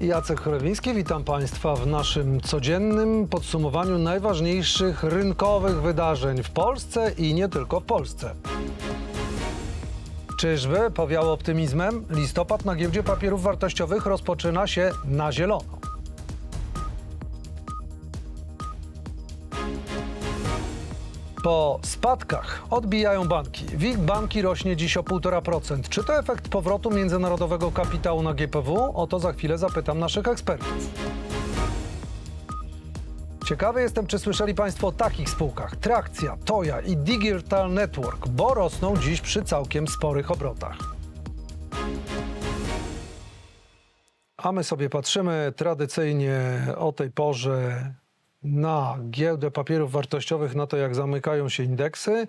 Jacek Chrowiński, witam Państwa w naszym codziennym podsumowaniu najważniejszych rynkowych wydarzeń w Polsce i nie tylko w Polsce. Czyżby powiało optymizmem? Listopad na giełdzie papierów wartościowych rozpoczyna się na zielono. Po spadkach odbijają banki. WIG banki rośnie dziś o 1,5%. Czy to efekt powrotu międzynarodowego kapitału na GPW? O to za chwilę zapytam naszych ekspertów. Ciekawy jestem, czy słyszeli Państwo o takich spółkach. Trakcja, Toja i Digital Network, bo rosną dziś przy całkiem sporych obrotach. A my sobie patrzymy tradycyjnie o tej porze na giełdę papierów wartościowych, na to jak zamykają się indeksy,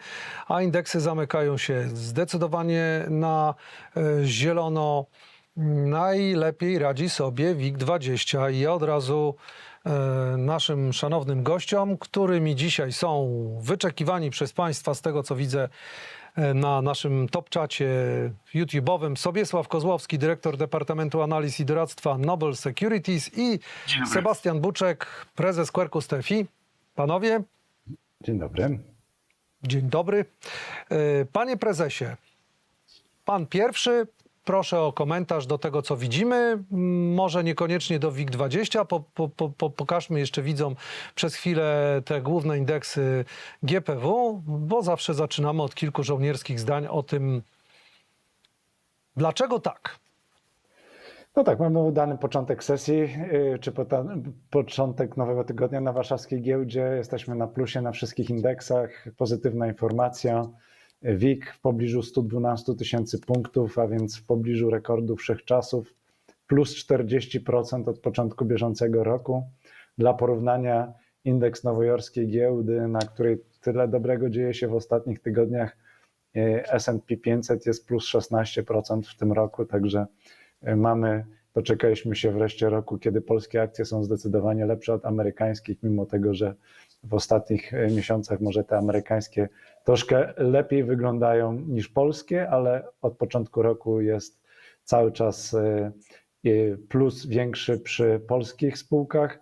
a indeksy zamykają się zdecydowanie na e, zielono. Najlepiej radzi sobie WIG20 i od razu e, naszym szanownym gościom, którymi dzisiaj są wyczekiwani przez Państwa z tego co widzę na naszym top czacie YouTube'owym Sobiesław Kozłowski, dyrektor Departamentu Analiz i Doradztwa Noble Securities i. Sebastian Buczek, prezes Quercus TFI. Panowie, Dzień dobry. dzień dobry. E, Panie prezesie, pan pierwszy. Proszę o komentarz do tego, co widzimy. M, Może niekoniecznie do WIG20. Po, po, po, po, pokażmy jeszcze widzom przez chwilę te główne indeksy GPW, bo zawsze zaczynamy od kilku żołnierskich zdań o tym, dlaczego tak. No tak, mamy udany początek sesji, yy, czy początek nowego tygodnia na warszawskiej giełdzie. Jesteśmy na plusie na wszystkich indeksach. Pozytywna informacja. WIG w pobliżu 112 tysięcy punktów, a więc w pobliżu rekordu wszechczasów, plus 40% od początku bieżącego roku. Dla porównania indeks nowojorskiej giełdy, na której tyle dobrego dzieje się w ostatnich tygodniach, yy, S&P 500 jest plus 16% w tym roku, także yy, mamy, doczekaliśmy się wreszcie roku, kiedy polskie akcje są zdecydowanie lepsze od amerykańskich, mimo tego, że w ostatnich yy, miesiącach może te amerykańskie troszkę lepiej wyglądają niż polskie, ale od początku roku jest cały czas yy, yy, plus większy przy polskich spółkach.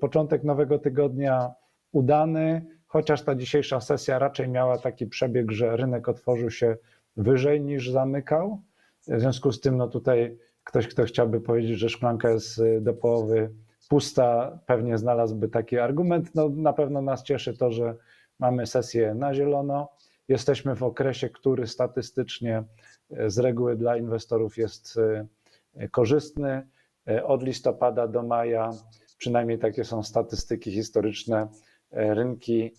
Początek nowego tygodnia udany, chociaż ta dzisiejsza sesja raczej miała taki przebieg, że rynek otworzył się wyżej niż zamykał. W związku z tym, no tutaj ktoś, kto chciałby powiedzieć, że szklanka jest do połowy pusta, pewnie znalazłby taki argument. No, na pewno nas cieszy to, że mamy sesję na zielono. Jesteśmy w okresie, który statystycznie y, z reguły dla inwestorów jest y, korzystny. Y, Od listopada do maja, przynajmniej takie są statystyki historyczne, rynki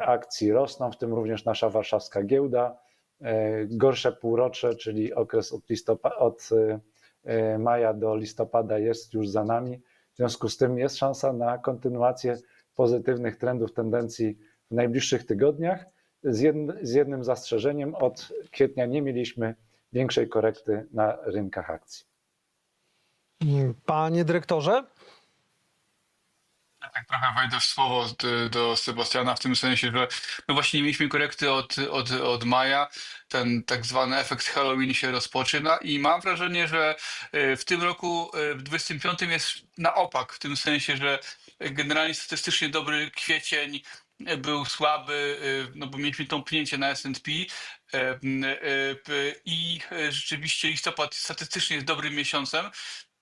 akcji rosną, w tym również nasza warszawska giełda. Gorsze półrocze, czyli okres od, od maja do listopada jest już za nami. W związku z tym jest szansa na kontynuację pozytywnych trendów, tendencji w najbliższych tygodniach. Z, jedn, z jednym zastrzeżeniem, od kwietnia nie mieliśmy większej korekty na rynkach akcji. Panie dyrektorze? Tak trochę wejdę w słowo do, do Sebastiana w tym sensie, że no właśnie nie mieliśmy korekty od, od, od maja. Ten tak zwany efekt Halloween się rozpoczyna i mam wrażenie, że y, w tym roku, y, w 25 jest na opak, w tym sensie, że generalnie statystycznie dobry kwiecień y, był słaby, no bo mieliśmy tąpnięcie na S&P i rzeczywiście listopad statystycznie jest dobrym miesiącem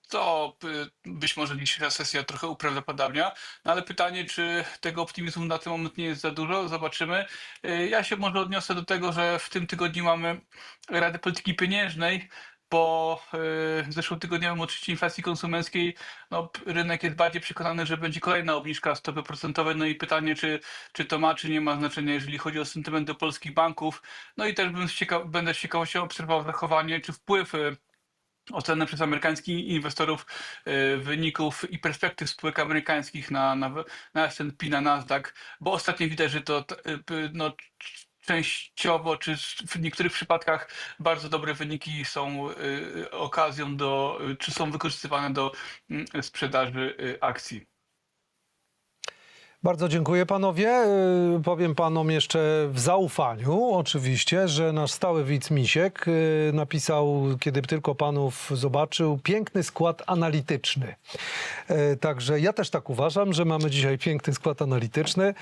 to y, być może dzisiejsza sesja trochę uprawdopodobnia, no ale pytanie, czy tego optymizmu na ten moment nie jest za dużo, zobaczymy. Y, Ja się może odniosę do tego, że w tym tygodniu mamy Radę Polityki Pieniężnej. Po y, zeszłotygodniowym odczycie inflacji konsumenckiej no, rynek jest bardziej przekonany, że będzie kolejna obniżka stopy procentowej. No i pytanie, czy, czy to ma, czy nie ma znaczenia, jeżeli chodzi o sentyment do polskich banków. No i też bym z cieka- będę z ciekawością obserwował zachowanie, czy wpływ oceny przez amerykańskich inwestorów y, wyników i perspektyw spółek amerykańskich na, na, na S&P, na Nasdaq, bo ostatnio widać, że to y, no, częściowo, czy w niektórych przypadkach bardzo dobre wyniki są y, okazją do, czy są wykorzystywane do mm, sprzedaży akcji. Bardzo dziękuję panowie. Yy, Powiem panom jeszcze w zaufaniu oczywiście, że nasz stały widz Misiek yy, napisał, kiedy tylko panów zobaczył, piękny skład analityczny. Yy, Także ja też tak uważam, że mamy dzisiaj piękny skład analityczny.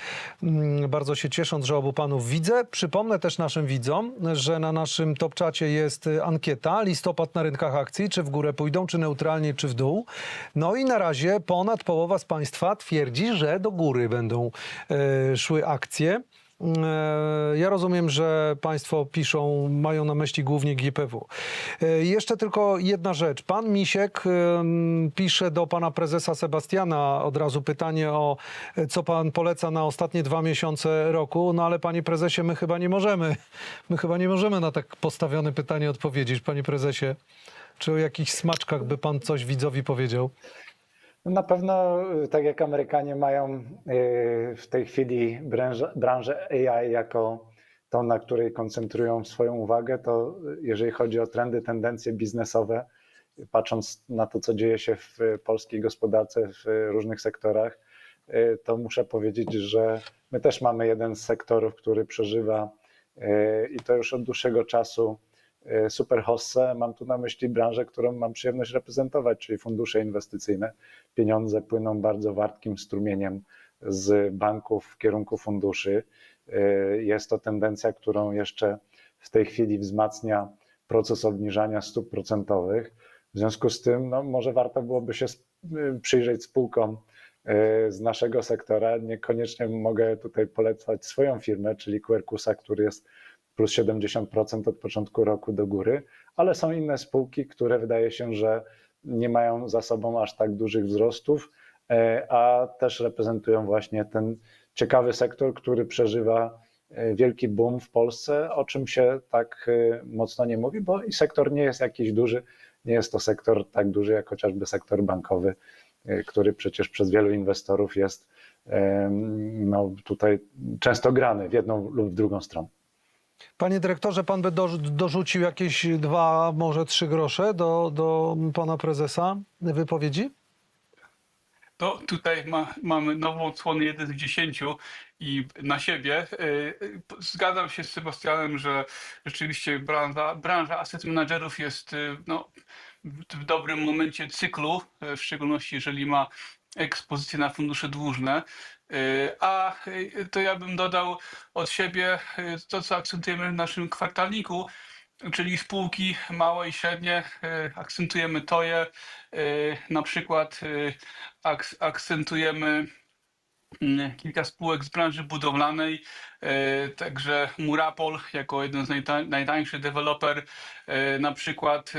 Mm, Bardzo się ciesząc, że obu panów widzę. Przypomnę też naszym widzom, że na naszym top czacie jest y, ankieta listopad na rynkach akcji, czy w górę pójdą, czy neutralnie, czy w dół. No i na razie ponad połowa z państwa twierdzi, że do góry będą e, szły akcje. E, Ja rozumiem, że Państwo piszą, mają na myśli głównie GPW. E, Jeszcze tylko jedna rzecz. Pan Misiek pisze do pana prezesa Sebastiana od razu pytanie o co pan poleca na ostatnie dwa miesiące roku. No ale panie prezesie, my chyba nie możemy, my chyba nie możemy na tak postawione pytanie odpowiedzieć. Panie prezesie, czy o jakichś smaczkach by pan coś widzowi powiedział? No Na pewno, y, tak jak Amerykanie mają y, w tej chwili branżę, AI jako tą, na której koncentrują swoją uwagę, to jeżeli chodzi o trendy, tendencje biznesowe, patrząc na to, co dzieje się w polskiej gospodarce w różnych sektorach, y, to muszę powiedzieć, że my też mamy jeden z sektorów, który przeżywa i to już od dłuższego czasu y, super hossę. Mam tu na myśli branżę, którą mam przyjemność reprezentować, czyli fundusze inwestycyjne. Pieniądze płyną bardzo wartkim strumieniem z banków w kierunku funduszy. Y, Jest to tendencja, którą jeszcze w tej chwili wzmacnia proces obniżania stóp procentowych. W związku z tym, no, może warto byłoby się y, przyjrzeć spółkom z naszego sektora. Niekoniecznie mogę tutaj polecać swoją firmę, czyli Quercusa, który jest plus 70% od początku roku do góry, ale są inne spółki, które wydaje się, że nie mają za sobą aż tak dużych wzrostów, e, a też reprezentują właśnie ten ciekawy sektor, który przeżywa e, wielki boom w Polsce, o czym się tak e, mocno nie mówi, bo i sektor nie jest jakiś duży, nie jest to sektor tak duży jak chociażby sektor bankowy, który przecież przez wielu inwestorów jest no, tutaj często grany w jedną lub w drugą stronę. Panie dyrektorze, pan by dorzu- dorzucił jakieś dwa, może trzy grosze do, do pana prezesa wypowiedzi? No tutaj ma, mamy nową odsłonę 1 z 10 i na siebie. Y, y, Zgadzam się z Sebastianem, że rzeczywiście branża, branża asset managerów jest y, no, w dobrym momencie cyklu, w szczególności jeżeli ma ekspozycję na fundusze dłużne. Y, A y, to ja bym dodał od siebie y, to, co akcentujemy w naszym kwartalniku, czyli spółki małe i średnie. Akcentujemy to je. y, Na przykład akcentujemy mm, kilka spółek z branży budowlanej, także Murapol jako jeden z najta- najtańszych deweloper na przykład.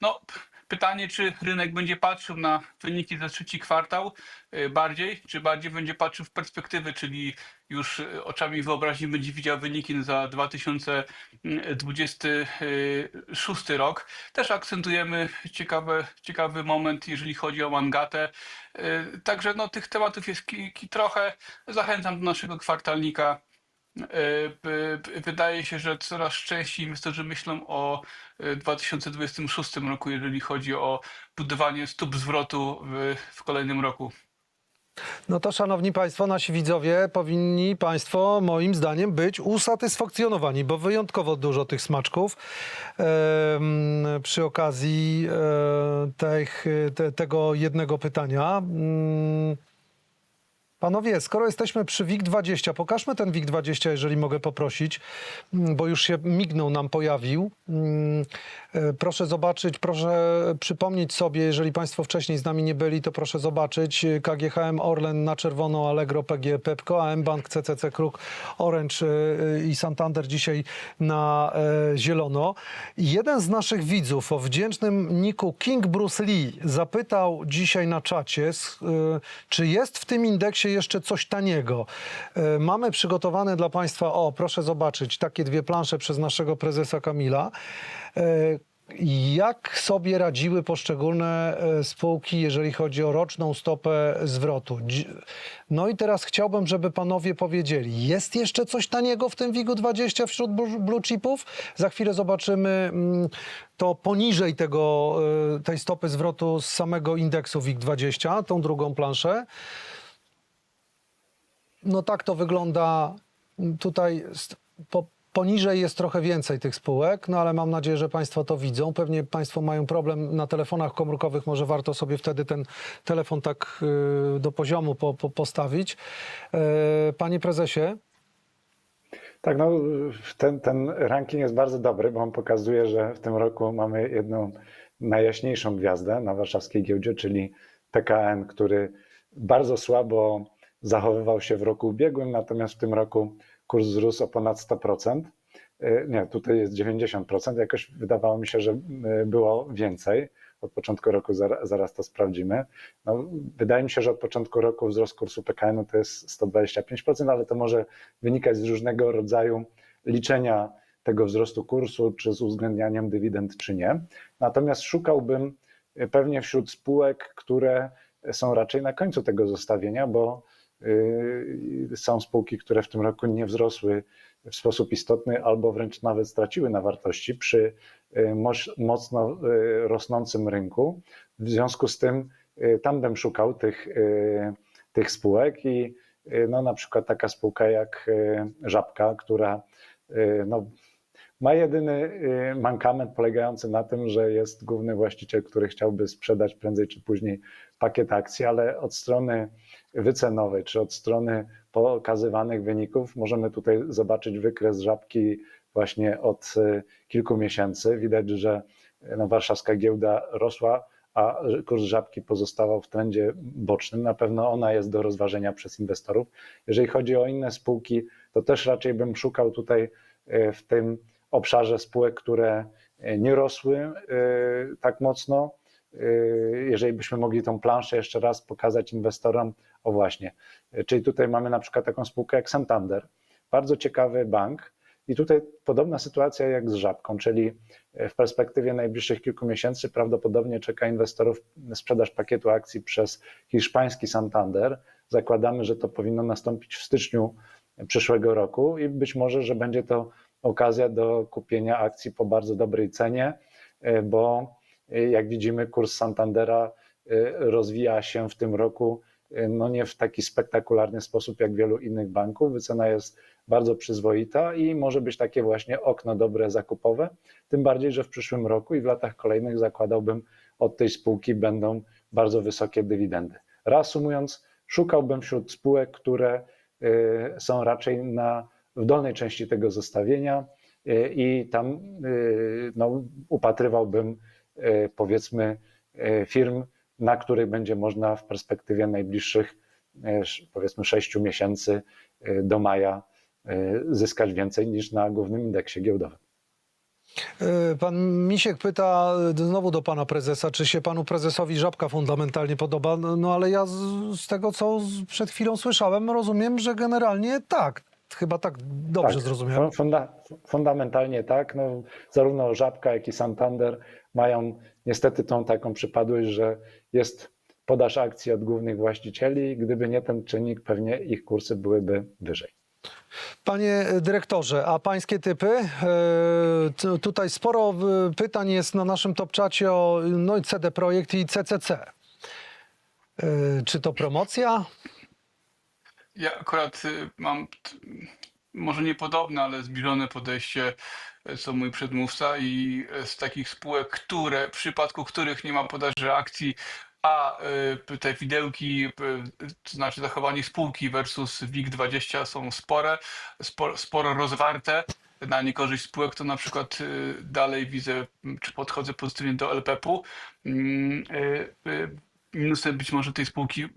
No, pytanie, czy rynek będzie patrzył na wyniki za trzeci kwartał e, bardziej, czy bardziej będzie patrzył w perspektywy, czyli już e, oczami wyobraźni będzie widział wyniki za 2026 rok. Też akcentujemy ciekawy, ciekawy moment, jeżeli chodzi o Mangatę. Y, Także no, tych tematów jest ki, ki trochę. Zachęcam do naszego kwartalnika. Y, Wydaje się, że coraz częściej inwestorzy myślą o y, 2026 roku, jeżeli chodzi o budowanie stóp zwrotu w, w kolejnym roku. No to szanowni państwo, nasi widzowie powinni państwo moim zdaniem być usatysfakcjonowani, bo wyjątkowo dużo tych smaczków przy okazji e, tych, te, tego jednego pytania. Mm, Panowie, skoro jesteśmy przy WIG20, pokażmy ten WIG20, jeżeli mogę poprosić, mm, bo już się mignął nam pojawił. Mm, e, Proszę zobaczyć, proszę przypomnieć sobie, jeżeli Państwo wcześniej z nami nie byli, to proszę zobaczyć e, KGHM Orlen na czerwono, Allegro, PG, Pepco, AM Bank, CCC Kruk, Orange e, i Santander dzisiaj na zielono. Jeden z naszych widzów o wdzięcznym niku King Bruce Lee zapytał dzisiaj na czacie, czy jest w tym indeksie jeszcze coś taniego. E, Mamy przygotowane dla Państwa, o proszę zobaczyć, takie dwie plansze przez naszego prezesa Kamila. E, Jak sobie radziły poszczególne e, spółki, jeżeli chodzi o roczną stopę zwrotu? No i teraz chciałbym, żeby panowie powiedzieli, jest jeszcze coś taniego w tym WIG-20 wśród blu- blue chipów? Za chwilę zobaczymy mm, to poniżej tego, tej stopy zwrotu z samego indeksu WIG-20, tą drugą planszę. No tak to wygląda. Tutaj po, poniżej jest trochę więcej tych spółek, no ale mam nadzieję, że Państwo to widzą. Pewnie Państwo mają problem na telefonach komórkowych, może warto sobie wtedy ten telefon tak y, do poziomu po, po, postawić. E, Panie Prezesie, Tak, no ten, ten ranking jest bardzo dobry, bo on pokazuje, że w tym roku mamy jedną najjaśniejszą gwiazdę na warszawskiej giełdzie, czyli PKN, który bardzo słabo zachowywał się w roku ubiegłym, natomiast w tym roku kurs wzrósł o ponad 100%. E, Nie, tutaj jest 90%. Jakoś wydawało mi się, że e, było więcej. Od początku roku zaraz, to sprawdzimy. No, wydaje mi się, że od początku roku wzrost kursu PKN-u to jest 125%, ale to może wynikać z różnego rodzaju liczenia tego wzrostu kursu, czy z uwzględnianiem dywidend, czy nie. Natomiast szukałbym e, pewnie wśród spółek, które są raczej na końcu tego zestawienia, bo są spółki, które w tym roku nie wzrosły w sposób istotny albo wręcz nawet straciły na wartości przy y, mocno y, rosnącym rynku. W związku z tym y, bym szukał tych, y, tych spółek i y, no, na przykład taka spółka jak y, Żabka, która y, no, ma jedyny y, mankament polegający na tym, że jest główny właściciel, który chciałby sprzedać prędzej czy później pakiet akcji, ale od strony wycenowej czy od strony pokazywanych wyników możemy tutaj zobaczyć wykres żabki właśnie od y, kilku miesięcy. Widać, że y, no, warszawska giełda rosła, a kurs żabki pozostawał w trendzie bocznym. Na pewno ona jest do rozważenia przez inwestorów. Jeżeli chodzi o inne spółki, to też raczej bym szukał tutaj y, w tym obszarze spółek, które nie rosły tak mocno. Jeżeli byśmy mogli tą planszę jeszcze raz pokazać inwestorom, o właśnie. Czyli tutaj mamy na przykład taką spółkę jak Santander, bardzo ciekawy bank. I tutaj podobna sytuacja jak z żabką, czyli w perspektywie najbliższych kilku miesięcy prawdopodobnie czeka inwestorów sprzedaż pakietu akcji przez hiszpański Santander. Zakładamy, że to powinno nastąpić w styczniu przyszłego roku i być może, że będzie to okazja do kupienia akcji po bardzo dobrej cenie, e, bo e, jak widzimy, kurs Santandera e, rozwija się w tym roku e, no nie w taki spektakularny sposób jak wielu innych banków. Wycena jest bardzo przyzwoita i może być takie właśnie okno dobre zakupowe. Tym bardziej, że w przyszłym roku i w latach kolejnych zakładałbym od tej spółki będą bardzo wysokie dywidendy. Reasumując, szukałbym wśród spółek, które y, są raczej na, w dolnej części tego zestawienia y, i tam y, no, upatrywałbym powiedzmy firm, na których będzie można w perspektywie najbliższych sz- powiedzmy 6 miesięcy y, do maja y, zyskać więcej niż na głównym indeksie giełdowym. pan Misiek pyta znowu do pana prezesa, czy się panu prezesowi żabka fundamentalnie podoba. No, no ale ja z, z tego, co przed chwilą słyszałem, rozumiem, że generalnie tak. Chyba tak dobrze Tak, zrozumiałem. fu- Funda, fundamentalnie tak. No, zarówno Żabka, jak i Santander mają niestety tą taką przypadłość, że jest podaż akcji od głównych właścicieli. Gdyby nie ten czynnik, pewnie ich kursy byłyby wyżej. Panie dyrektorze, a pańskie typy? E, tu- Tutaj sporo e, pytań jest na naszym topczacie o no, i CD Projekt i CCC. E, Czy to promocja? Ja akurat y, mam może nie podobne, ale zbliżone podejście co mój przedmówca i y, z takich spółek, które w przypadku których nie ma podaży akcji, a y, te widełki, y, to znaczy zachowanie spółki versus WIG20 są spore, sporo, sporo rozwarte na niekorzyść spółek, to na przykład dalej widzę, czy podchodzę pozytywnie do LPP-u. Minusem być może tej spółki y,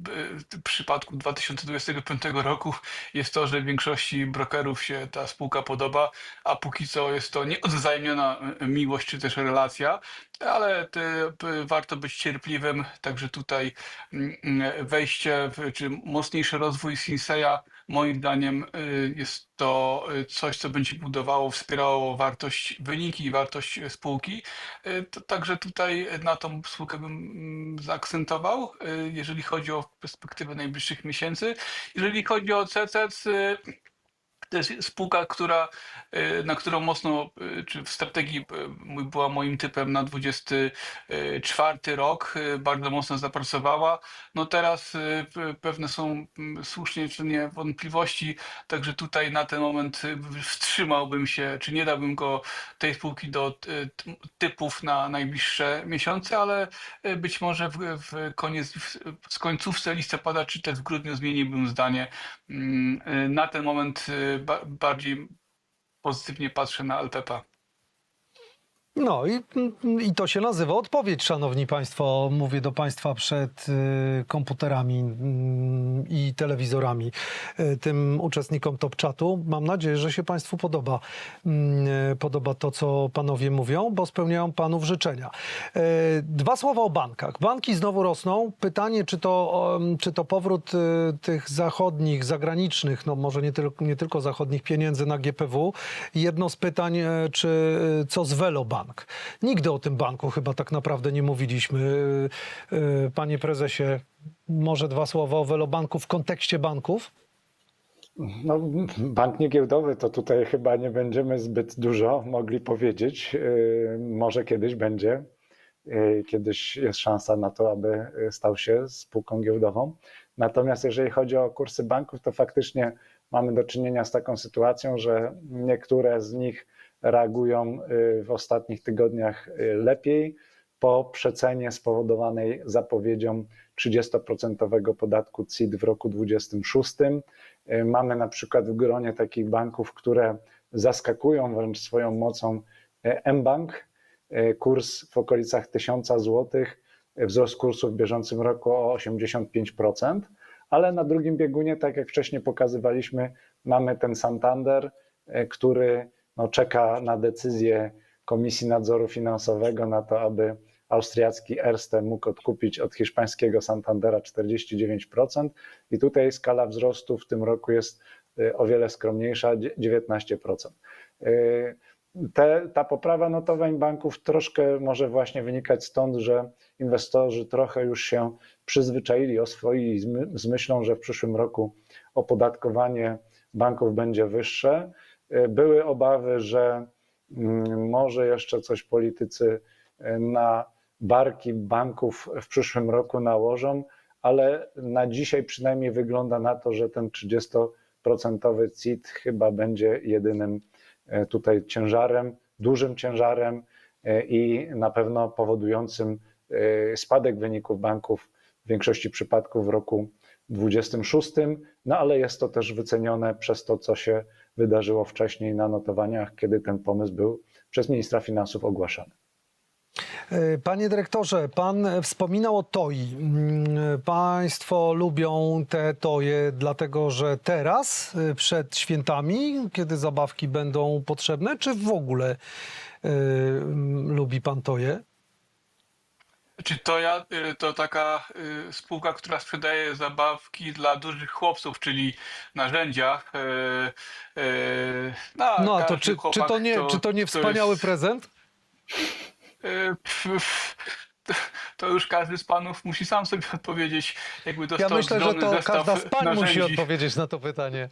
w przypadku 2025 roku jest to, że większości brokerów się ta spółka podoba, a póki co jest to nieodzajemniona y, miłość czy też relacja, ale te, warto być cierpliwym, także tutaj mm, mm, wejście czy mocniejszy rozwój Sinseya moim zdaniem y, jest to y, coś, co będzie budowało, wspierało wartość, wyniki i wartość spółki. Y, To także tutaj na tą spółkę bym mm, zaakcentował, jeżeli chodzi o perspektywę najbliższych miesięcy. Jeżeli chodzi o CCC, To jest spółka, która, y, na którą mocno, y, czy w strategii y, była moim typem na 24 rok, bardzo mocno zapracowała. No teraz pewne są słusznie czy nie wątpliwości, także tutaj na ten moment wstrzymałbym się, czy nie dałbym go tej spółki do typów na najbliższe miesiące, ale być może w, w koniec, w, końcówce listopada, czy też w grudniu zmieniłbym zdanie. Mm, Na ten moment bardziej pozytywnie patrzę na LPP. No i, i to się nazywa odpowiedź, szanowni państwo. Mówię do państwa przed y, komputerami mm, i telewizorami, y, tym uczestnikom Top Chatu. Mam nadzieję, że się państwu podoba, mm, podoba to, co panowie mówią, bo spełniają panów życzenia. Y, Dwa słowa o bankach. Banki znowu rosną. Pytanie, czy to, czy to powrót tych zachodnich, zagranicznych, no może nie, tylko nie tylko zachodnich pieniędzy na GPW. Jedno z pytań, czy co z Velobank? Nigdy o tym banku chyba tak naprawdę nie mówiliśmy. E, e, Panie prezesie, może dwa słowa o Velobanku w kontekście banków? No, bank niegiełdowy to tutaj chyba nie będziemy zbyt dużo mogli powiedzieć. Yy, Może kiedyś będzie. Kiedyś jest szansa na to, aby stał się spółką giełdową. Natomiast jeżeli chodzi o kursy banków, to faktycznie mamy do czynienia z taką sytuacją, że niektóre z nich reagują yy, w ostatnich tygodniach yy, lepiej po przecenie spowodowanej zapowiedzią 30% podatku CIT w roku 2026. Y, Mamy na przykład w gronie takich banków, które zaskakują wręcz swoją mocą y, mBank, y, kurs w okolicach 1000 zł, y, wzrost kursu w bieżącym roku o 85%, ale na drugim biegunie, tak jak wcześniej pokazywaliśmy, mamy ten Santander, y, który no, czeka na decyzję Komisji Nadzoru Finansowego na to, aby austriacki Erste mógł odkupić od hiszpańskiego Santandera 49%. I tutaj skala wzrostu w tym roku jest y, o wiele skromniejsza 19%. Y, Te, ta poprawa notowań banków troszkę może właśnie wynikać stąd, że inwestorzy trochę już się przyzwyczaili, oswoili z my- z myślą, że w przyszłym roku opodatkowanie banków będzie wyższe. Były obawy, że mm, może jeszcze coś politycy y, na barki banków w przyszłym roku nałożą, ale na dzisiaj przynajmniej wygląda na to, że ten 30% CIT chyba będzie jedynym e, tutaj ciężarem, dużym ciężarem e, i na pewno powodującym e, spadek wyników banków w większości przypadków w roku 26, no ale jest to też wycenione przez to, co się wydarzyło wcześniej na notowaniach, kiedy ten pomysł był przez ministra finansów ogłaszany. E, Panie dyrektorze, pan wspominał o TOI. Mm, Państwo lubią te toje, dlatego że teraz, e, przed świętami, kiedy zabawki będą potrzebne, czy w ogóle mm, lubi pan toje? Czy to ja, y, to taka y, spółka, która sprzedaje zabawki dla dużych chłopców, czyli narzędzia. y, y, na No a to każdy czy, czy, chłopak, to nie, czy to nie który wspaniały jest- prezent? y, pf, pf, To już każdy z panów musi sam sobie odpowiedzieć, jakby Ja dostał myślę, że to zestaw każda z pań musi narzędzi. odpowiedzieć na to pytanie.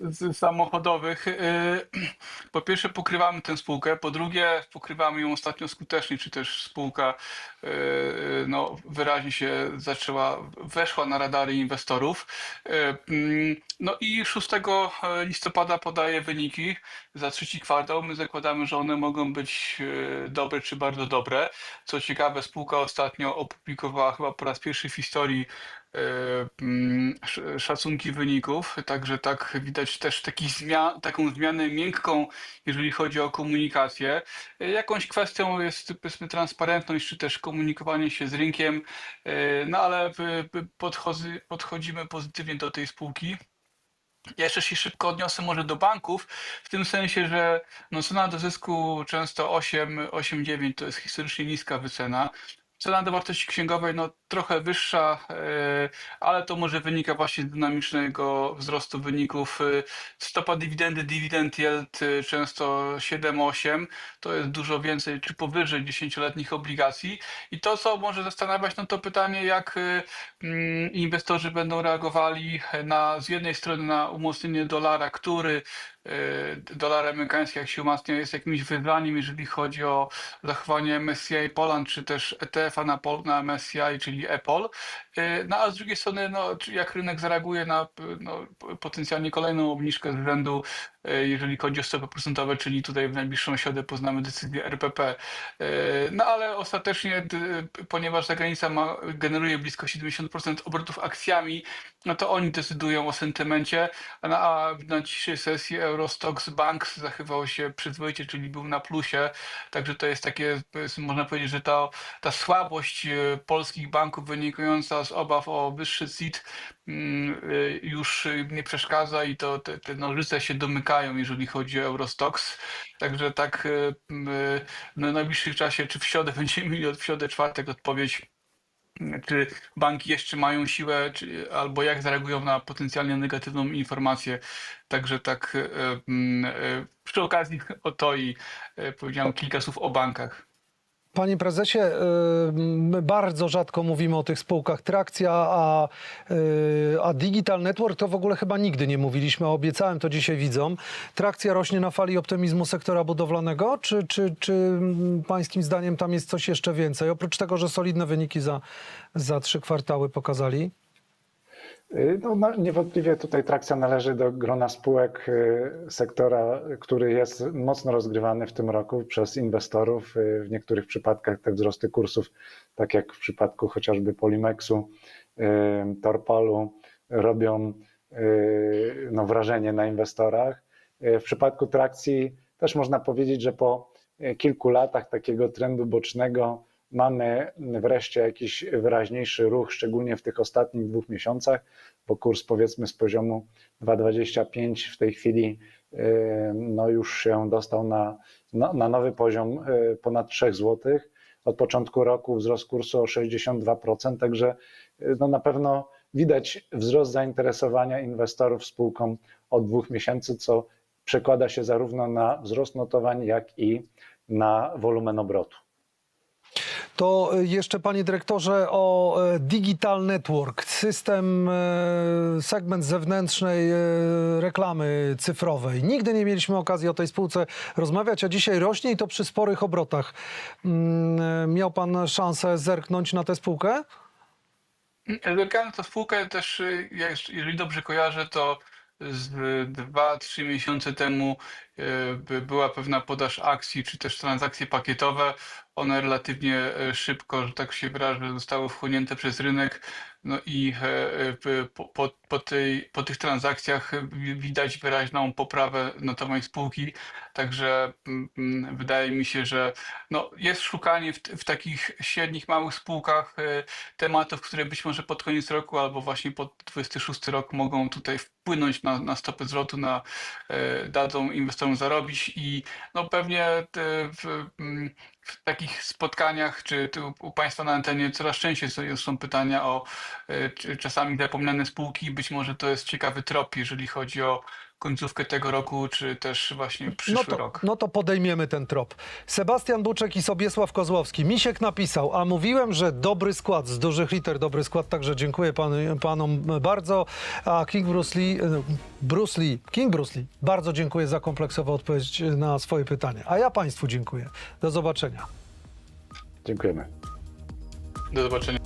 Z samochodowych. y, Po pierwsze pokrywamy tę spółkę, po drugie pokrywamy ją ostatnio skutecznie, czy też spółka y, no, wyraźnie się zaczęła, weszła na radary inwestorów. Y, mm, No i 6 listopada podaje wyniki za trzeci kwartał. My zakładamy, że one mogą być y, dobre czy bardzo dobre. Co ciekawe, spółka ostatnio opublikowała chyba po raz pierwszy w historii szacunki wyników, także tak widać też taki zmian, taką zmianę miękką, jeżeli chodzi o komunikację. E, Jakąś kwestią jest powiedzmy transparentność, czy też komunikowanie się z rynkiem, e, no ale podchodzy, podchodzimy pozytywnie do tej spółki. Ja jeszcze się szybko odniosę może do banków, w tym sensie, że no cena do zysku często 8, 8, 9 to jest historycznie niska wycena. Cena do wartości księgowej no, trochę wyższa, e, ale to może wynika właśnie z dynamicznego wzrostu wyników. e, Stopa dywidendy, dividend yield e, często 7-8, to jest dużo więcej czy powyżej 10-letnich obligacji. I to, co może zastanawiać, no to pytanie, jak mm, inwestorzy będą reagowali na z jednej strony na umocnienie dolara, który dolar amerykański, jak się umacnia, jest jakimś wyzwaniem, jeżeli chodzi o zachowanie MSCI Poland, czy też ETF-a na, Pol- na MSCI, czyli EPOL. E, No a z drugiej strony, no, jak rynek zareaguje na no, potencjalnie kolejną obniżkę z rzędu, jeżeli chodzi o stopy procentowe, czyli tutaj w najbliższą środę poznamy decyzję RPP. E, No ale ostatecznie, d- ponieważ zagranica ma, generuje blisko 70% obrotów akcjami, no to oni decydują o sentymencie, a na, dzisiejszej sesji Eurostox Bank zachował się przyzwoicie, czyli był na plusie, także to jest takie, można powiedzieć, że ta, ta słabość e, polskich banków wynikająca z obaw o wyższy CIT e, już e, nie przeszkadza i to te, te nożyce się domykają, jeżeli chodzi o Eurostox. Także tak e, m, e, no, w najbliższym czasie, czy w środę będziemy mieli od w środę, czwartek odpowiedź czy banki jeszcze mają siłę, czy, albo jak zareagują na potencjalnie negatywną informację. Także tak mm, przy okazji o to i powiedziałem kilka słów o bankach. Panie prezesie, y, my bardzo rzadko mówimy o tych spółkach Trakcja, a, y, a Digital Network to w ogóle chyba nigdy nie mówiliśmy, a obiecałem to dzisiaj widzom. Trakcja rośnie na fali optymizmu sektora budowlanego, czy, czy, czy pańskim zdaniem tam jest coś jeszcze więcej? Oprócz tego, że solidne wyniki za, za trzy kwartały pokazali. Y, No, niewątpliwie tutaj trakcja należy do grona spółek y, sektora, który jest mocno rozgrywany w tym roku przez inwestorów. Y, W niektórych przypadkach te wzrosty kursów, tak jak w przypadku chociażby Polimexu, Torpalu, robią no, wrażenie na inwestorach. W przypadku trakcji też można powiedzieć, że po kilku latach takiego trendu bocznego mamy wreszcie jakiś wyraźniejszy ruch, szczególnie w tych ostatnich dwóch miesiącach, bo kurs powiedzmy z poziomu 2,25 w tej chwili y, no już się dostał na, na, na nowy poziom y, ponad 3 zł. Od początku roku wzrost kursu o 62%, także y, no na pewno widać wzrost zainteresowania inwestorów spółką od dwóch miesięcy, co przekłada się zarówno na wzrost notowań, jak i na wolumen obrotu. To y, jeszcze, panie dyrektorze, o e, Digital Network, system, e, segment zewnętrznej e, reklamy cyfrowej. Nigdy nie mieliśmy okazji o tej spółce rozmawiać, a dzisiaj rośnie i to przy sporych obrotach. Mm, e, Miał pan szansę zerknąć na tę spółkę? Zerkałem tę spółkę też, jeżeli dobrze kojarzę, to z 2-3 miesiące temu by- była pewna podaż akcji, czy też transakcje pakietowe. One relatywnie e, szybko, że tak się wyrażę, zostały wchłonięte przez rynek. No i e, e, po, po, tej, po tych transakcjach wi- widać wyraźną poprawę notowań spółki. Także wydaje mi się, że no, jest szukanie w, w takich średnich, małych spółkach tematów, które być może pod koniec roku albo właśnie pod 26 rok mogą tutaj wpłynąć na, na stopę zwrotu, na, dadzą inwestorom zarobić i no pewnie te, w, w takich spotkaniach, czy tu u Państwa na antenie coraz częściej są, pytania o e, czasami zapomniane spółki. Być może to jest ciekawy trop, jeżeli chodzi o końcówkę tego roku, czy też właśnie przyszły no to, rok. No to podejmiemy ten trop. Sebastian Buczek i Sobiesław Kozłowski. Misiek napisał, a mówiłem, że dobry skład, z dużych liter dobry skład, także dziękuję pan, panom bardzo. A King Bruce Lee, e, Bruce Lee, King Bruce Lee, bardzo dziękuję za kompleksową odpowiedź na swoje pytanie. A ja państwu dziękuję. Do zobaczenia. Dziękujemy. Do zobaczenia.